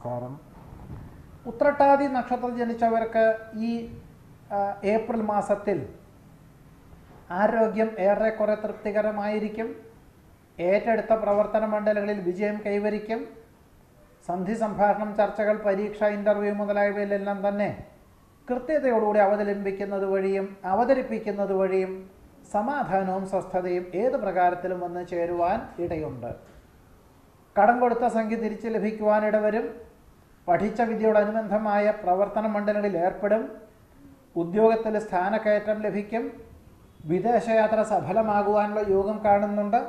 നമസ്കാരം. ഉത്രട്ടാതി നക്ഷത്രം ജനിച്ചവർക്ക് ഈ ഏപ്രിൽ മാസത്തിൽ ആരോഗ്യം ഏറെക്കുറെ തൃപ്തികരമായിരിക്കും. ഏറ്റെടുത്ത പ്രവർത്തന മണ്ഡലങ്ങളിൽ വിജയം കൈവരിക്കും. സന്ധി സംഭാഷണം ചർച്ചകൾ പരീക്ഷ ഇന്റർവ്യൂ മുതലായവയിലെല്ലാം തന്നെ കൃത്യതയോടുകൂടി അവതരിപ്പിക്കുന്നത് വഴിയും അവതരിപ്പിക്കുന്നത് വഴിയും സമാധാനവും സ്വസ്ഥതയും ഏത് പ്രകാരത്തിലും വന്ന് ചേരുവാൻ ഇടയുണ്ട്. കടം കൊടുത്ത സംഖ്യ തിരിച്ചു ലഭിക്കുവാൻ ഇടവരും. പഠിച്ച വിദ്യയോടനുബന്ധമായ പ്രവർത്തന മണ്ഡലങ്ങളിൽ ഏർപ്പെടും. ഉദ്യോഗത്തിൽ സ്ഥാനക്കയറ്റം ലഭിക്കും. വിദേശയാത്ര സഫലമാകുവാനുള്ള യോഗം കാണുന്നുണ്ട്.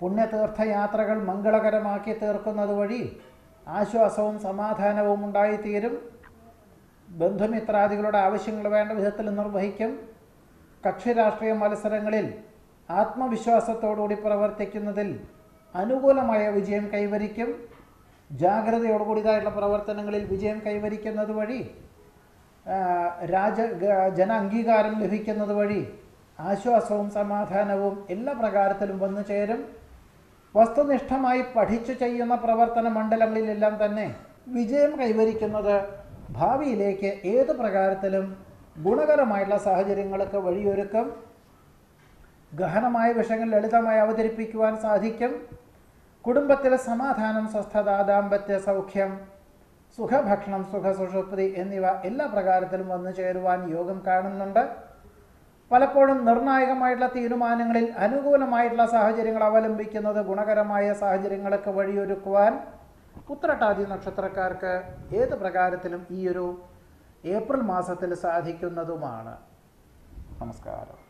പുണ്യതീർത്ഥയാത്രകൾ മംഗളകരമാക്കി തീർക്കുന്നത് വഴി ആശ്വാസവും സമാധാനവും ഉണ്ടായിത്തീരും. ബന്ധുമിത്രാദികളുടെ ആവശ്യങ്ങൾ വേണ്ട വിധത്തിൽ നിർവഹിക്കും. കക്ഷി രാഷ്ട്രീയ മത്സരങ്ങളിൽ ആത്മവിശ്വാസത്തോടുകൂടി പ്രവർത്തിക്കുന്നതിൽ അനുകൂലമായ വിജയം കൈവരിക്കും. ജാഗ്രതയോടുകൂടിയതായിട്ടുള്ള പ്രവർത്തനങ്ങളിൽ വിജയം കൈവരിക്കുന്നത് വഴി രാജ ജന അംഗീകാരം ലഭിക്കുന്നത് വഴി ആശ്വാസവും സമാധാനവും എല്ലാ പ്രകാരത്തിലും വന്നു ചേരും. വസ്തുനിഷ്ഠമായി പഠിച്ചു ചെയ്യുന്ന പ്രവർത്തന മണ്ഡലങ്ങളിലെല്ലാം തന്നെ വിജയം കൈവരിക്കുന്നത് ഭാവിയിലേക്ക് ഏത് പ്രകാരത്തിലും ഗുണകരമായിട്ടുള്ള സാഹചര്യങ്ങൾക്ക് വഴിയൊരുക്കും. ഗഹനമായ വിഷയങ്ങൾ ലളിതമായി അവതരിപ്പിക്കുവാൻ സാധിക്കും. കുടുംബത്തിലെ സമാധാനം സ്വസ്ഥത ദാമ്പത്യ സൗഖ്യം സുഖഭക്ഷണം സുഖസുഷുപ്തി എന്നിവ എല്ലാ പ്രകാരത്തിലും വന്നു ചേരുവാൻ യോഗം കാണുന്നുണ്ട്. പലപ്പോഴും നിർണായകമായിട്ടുള്ള തീരുമാനങ്ങളിൽ അനുകൂലമായിട്ടുള്ള സാഹചര്യങ്ങൾ അവലംബിക്കുന്നത് ഗുണകരമായ സാഹചര്യങ്ങൾക്ക് വഴിയൊരുക്കുവാൻ ഉത്രട്ടാതി നക്ഷത്രക്കാർക്ക് ഏത് പ്രകാരത്തിലും ഈ ഒരു ഏപ്രിൽ മാസത്തിൽ സാധിക്കുന്നതുമാണ്. നമസ്കാരം.